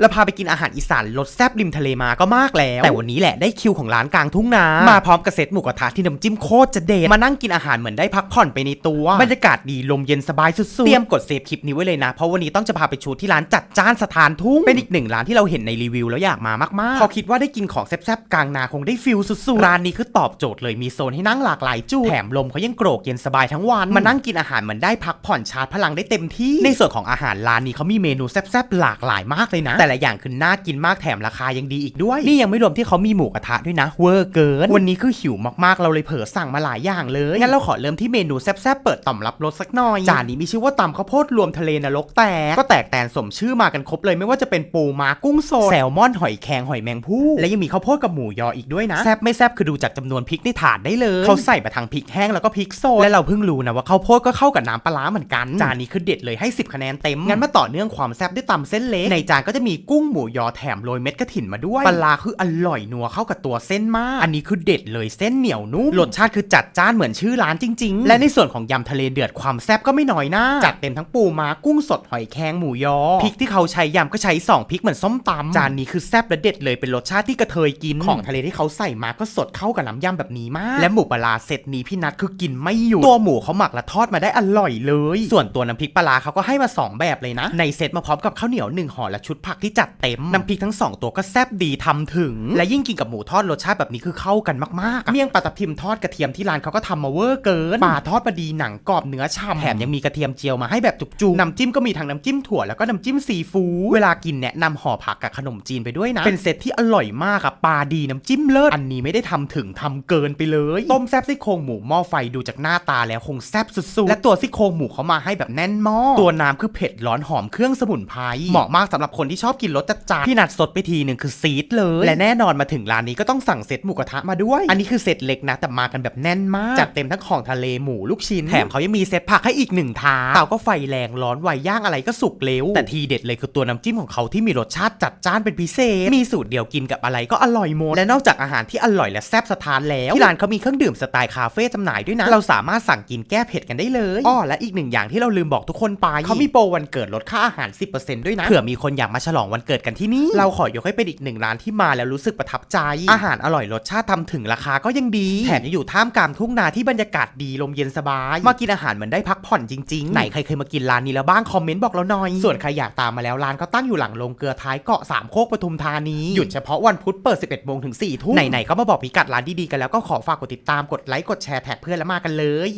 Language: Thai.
เราพาไปกินอาหารอีสานรสแซ่บริมทะเลมาก็มากแล้ว แต่วันนี้แหละได้คิวของร้านกลางทุ่งนา มาพร้อมกับเซตหมูกระทะที่น้ำจิ้มโคตรจะเด็ดมานั่งกินอาหารเหมือนได้พักผ่อนไปในตัว บรรยากาศดีลมเย็นสบายสุดๆ เตรียมกดเซฟคลิปนี้ไว้เลยนะ เพราะวันนี้ต้องจะพาไปชูที่ร้านจัดจ้านสถานทุ่ง เป็นอีกหนึ่งร้านที่เราเห็นในรีวิวแล้วอยากมามากๆพอคิดว่าได้กินของแซ่บๆกลางนาคงได้ฟิลสุดๆร้านนี้คือตอบโจทย์เลยมีโซนให้นั่งหลากหลายจุดแถมลมเขายังโกรกเย็นสบายทั้งวันมานั่งกินอาหารเหมือนได้พักผ่อนชาร์จพลังได้เต็มที่ในส่วนของอาหารร้านนี้เขามีเมนูแซ่บๆหลากหลายมากเลยนะแต่ละอย่างคือน่ากินมากแถมราคายังดีอีกด้วย นี่ยังไม่รวมที่เขามีหมูกระทะด้วยนะ เวอร์เกิน วันนี้คือหิวมากๆเราเลยเผลอสั่งมาหลายอย่างเลย งั้นเราขอเริ่มที่เมนูแซ่บๆเปิดต่อมรับรสสักหน่อย จานนี้มีชื่อว่าตำข้าวโพดรวมทะเลนรกแตก ก็แตกแตนสมชื่อมากันครบเลยไม่ว่าจะเป็นปูม้ากุ้งสดแซลมอนหอยแครงหอยแมงผู้และยังมีข้าวโพดกับหมูยออีกด้วยนะแซ่บไม่แซ่บคือดูจากจำนวนพริกในถาดได้เลยเขาใส่มาทั้งพริกแห้งแล้วก็พริกสดและเราเพิ่งรู้นะว่าข้าวโพดก็เข้ากับน้ำปลาร้าเหมือนกันจานนี้คือเด็ดเลยให้ 10 คะแนนเต็มงั้นมาต่อเนื่องความแซ่บด้วยตำเส้นเล็กในจานก็จะมีกุ้งหมูยอแถมโรยเม็ดกระถินมาด้วยปลาคืออร่อยนัวเข้ากับตัวเส้นมาก อันนี้คือเด็ดเลยเส้นเหนียวนุ่มรสชาติคือจัดจ้านเหมือนชื่อร้านจริง ๆ และในส่วนของยำทะเลเดือดความแซ่บก็ไม่น้อยหน้าจัดเต็มทั้งปูมากุ้งสดหอยแครงหมูยอพริกที่เขาใช้ยำก็ใช้สองพริกเหมือนส้มตำจานนี้คือแซ่บและเด็ดเลยเป็นรสชาติที่กระเทยกินของทะเลที่เขาใส่มาก็สดเข้ากับน้ำยำแบบนี้มาก และหมูปลาร้าเซตนี้พี่นัทคือกินไม่หยุดตัวหมูเขาหมักและทอดมาได้อร่อยเลย ส่วนตัวน้ำพริกปลาเขาก็ให้มาสองแบบเลยนะ ในเซตมาพร้อมกับข้าวเหนียวหนึ่งห่อและชุดผักที่จัดเต็มน้ำพริกทั้งสองตัวก็แซ่บดีทำถึง และยิ่งกินกับหมูทอดรสชาติแบบนี้คือเข้ากันมากๆอะเมี่ยงปลาทับทิมทอดกระเทียมที่ร้านเขาก็ทำมาเวอร์เกินปลาทอดมาดีหนังกรอบเนื้อฉ่ำแถมยังมีกระเทียมเจียวมาให้แบบจุกๆน้ำจิ้มก็มีทั้งน้ำจิ้มถั่วแล้วก็น้ำจิ้มซีฟู้ดเวลากินแนะนำห่อผักกับขนมจีนไปด้วยนะ เป็นเซตที่อร่อยมากอะปลาดีน้ำจิ้มเลิศอันนี้ไม่ได้ทำถึงทำเกินไปเลย ต้มแซ่บซี่โครงหมูหม้อไฟดูจากหน้าตาแล้วคงแซ่บสุดๆและตัวซี่โครงหมูเขามาให้แบบแน่นหม้อตัวน้ำคือเผ็ดร้อนหอมเครื่องสมุนไพรเหมาะมากสำหรับคนที่ชอบกินรสจัดจ้านพี่นัดสดไปทีหนึ่งคือซีดเลย และแน่นอนมาถึงร้านนี้ก็ต้องสั่งเซตหมูกระทะมาด้วย อันนี้คือเซตเล็กนะ แต่มากันแบบแน่นมาก จัดเต็มทั้งของทะเลหมูลูกชิ้น แถมเขายังมีเซตผักให้อีกหนึ่งทาเตาก็ไฟแรงร้อนไวย่างอะไรก็สุกเร็วแต่ทีเด็ดเลยคือตัวน้ำจิ้มของเขาที่มีรสชาติจัดจ้านเป็นพิเศษ มีสูตรเดียวกินกับอะไรก็อร่อยหมดและนอกจากอาหารที่อร่อยและแซ่บสถานแล้วที่ร้านเขามีเครื่องดื่มสไตล์คาเฟ่จำหน่ายด้วยนะเราสามารถสั่งกินแก้เผ็ดกันได้เลยอ้อและอีกหนึ่งอย่างที่เราลืมบอกทุกคนไปเขามีโปรวันเกิดลดค่าอาหาร 10%ด้วยนะเผื่อมีคนอยากมาฉลองวันเกิดกันที่นี่ เราขอยกให้เป็นอีกหนึ่งร้านที่มาแล้วรู้สึกประทับใจ อาหารอร่อยรสชาติทำถึงราคาก็ยังดี แถมยังอยู่ท่ามกลางทุ่งนาที่บรรยากาศดีลมเย็นสบาย มากินอาหารเหมือนได้พักผ่อนจริงๆ ไหนใครเคยมากินร้านนี้แล้วบ้างคอมเมนต์บอกเราหน่อย ส่วนใครอยากตามมาแล้วร้านก็ตั้งอยู่หลังโรงเกลือท้ายเกาะสามโคกปทุมธานี หยุดเฉพาะวันพุธเปิด 11โมงถึง4ทุ่มไหนๆก็มาบอกพิกัดร้านดีๆกันแล้วก็ขอฝากกดติดตามกดไลค์กดแชร์แท็กเพื่อนแล้วมากันเลย